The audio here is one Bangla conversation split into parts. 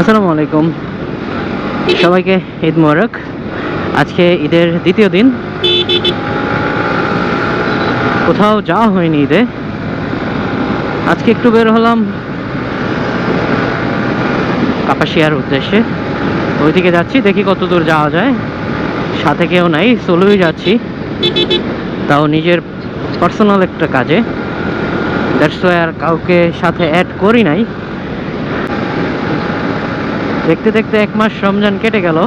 আসসালামু আলাইকুম। সবাইকে ঈদ মোবারক। আজকে ঈদের দ্বিতীয় দিন। কোথাও যাওয়া হয়নি ঈদে। আজকে একটু বের হলাম কাপাসিয়ার উদ্দেশ্যে। ওইদিকে যাচ্ছি, দেখি কত দূর যাওয়া যায়। সাথে কেউ নাই, সোলোই যাচ্ছি। তাও নিজের পার্সোনাল একটা কাজে। দ্যাটস আর কাউকে সাথে অ্যাড করি নাই। দেখতে দেখতে এক মাস রমজান কেটে গেল।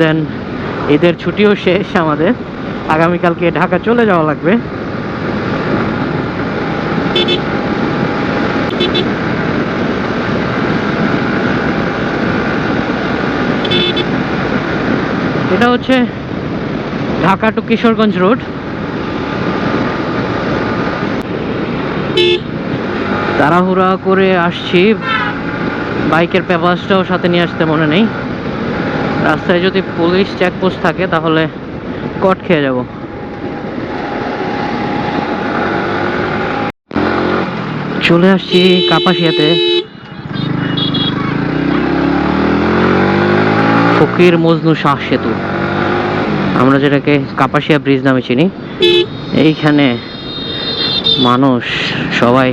দেন ঈদের ছুটিও শেষ আমাদের। আগামীকালকে ঢাকা চলে যাওয়া লাগবে। এটা হচ্ছে ঢাকা টু কিশোরগঞ্জ রোড। তাড়াহুড়া করে আসছি। বাইকের পেপারসটাও সাথে নিয়ে আসতে মনে নেই। রাস্তায় যদি পুলিশ চেকপোস্ট থাকে, তাহলে কট খেয়ে যাব। চলে আসছি কাপাসিয়াতে। ফকির মজনু শাহ সেতু। আমরা যেটাকে কাপাসিয়া ব্রিজ নামে চিনি। এইখানে মানুষ সবাই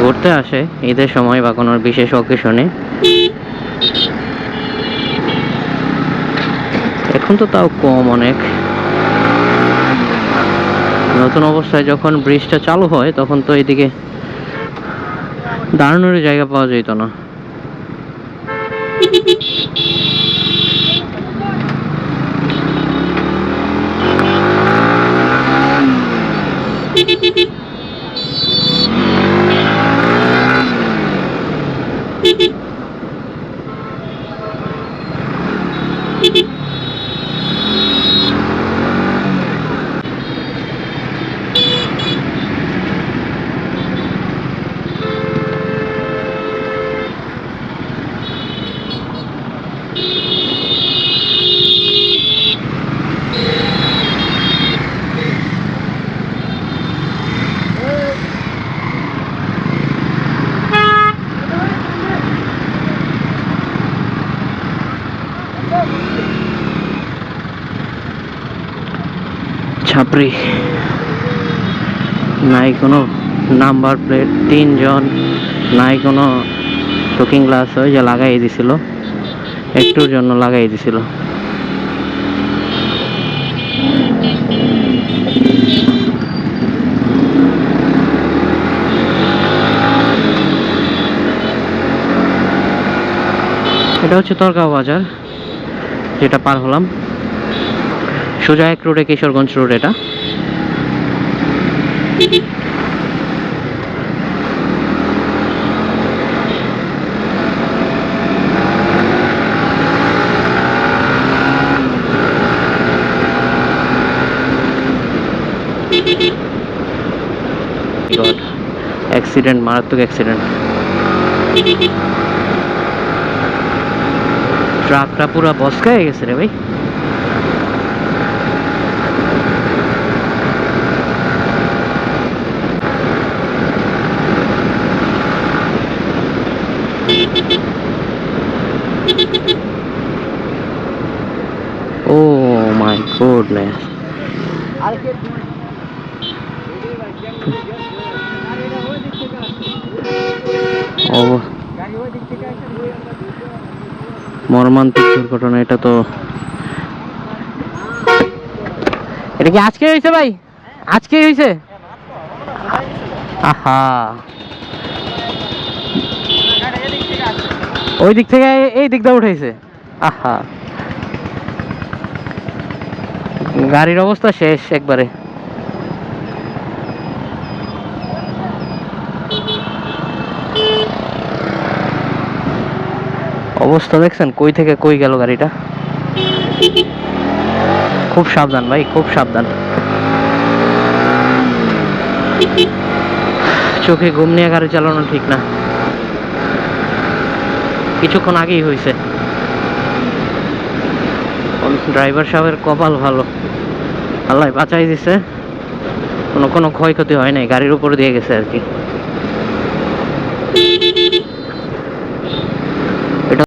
ঘুরতে আসে, ঈদের সময় বা কোনো বিশেষ অকেশনে এখন তো তাও কম অনেক। নতুন অবস্থায় যখন ব্রিজটা চালু হয়, তখন তো এদিকে দাঁড়ানোর জায়গা পাওয়া যেত না। Hehehehe ছাপরি নাই কোনো নাম্বার প্লেট। তিনজন, নাই কোনো টুকিং গ্লাস ওই যে লাগাই দিছিল। একটুর জন্য লাগাই দিছিল। এটা হচ্ছে তরকাও বাজার যেটা পার হলাম। সোজা এক রোডে, কিশোরগঞ্জ রোড এটা। অ্যাক্সিডেন্ট মারাত্মক অ্যাক্সিডেন্ট ট্রাকটা পুরো বসকায় গেছে রে ভাই। Oh my goodness. মর্মান্তিক দুর্ঘটনা, এটা তো এটা কি আজকে হয়েছে ভাই? আজকে হয়েছে? আহা। ওই দিক থেকে এই দিক দিয়ে উঠেছে। আহা। গাড়ির অবস্থা শেষ একবারে। অবস্থা দেখছেন? কই থেকে কই গেল গাড়িটা? খুব সাবধান ভাই, খুব সাবধান। চোখে ঘুম নিয়ে গাড়ি চালানো ঠিক না। কিছুক্ষণ আগেই হয়েছে ড্রাইভার সাহেবের কপাল ভালো। আল্লাহ বাঁচাই দিছে। কোনো কোনো ক্ষয়ক্ষতি হয় নাই। গাড়ির উপর দিয়ে গেছে আর কি।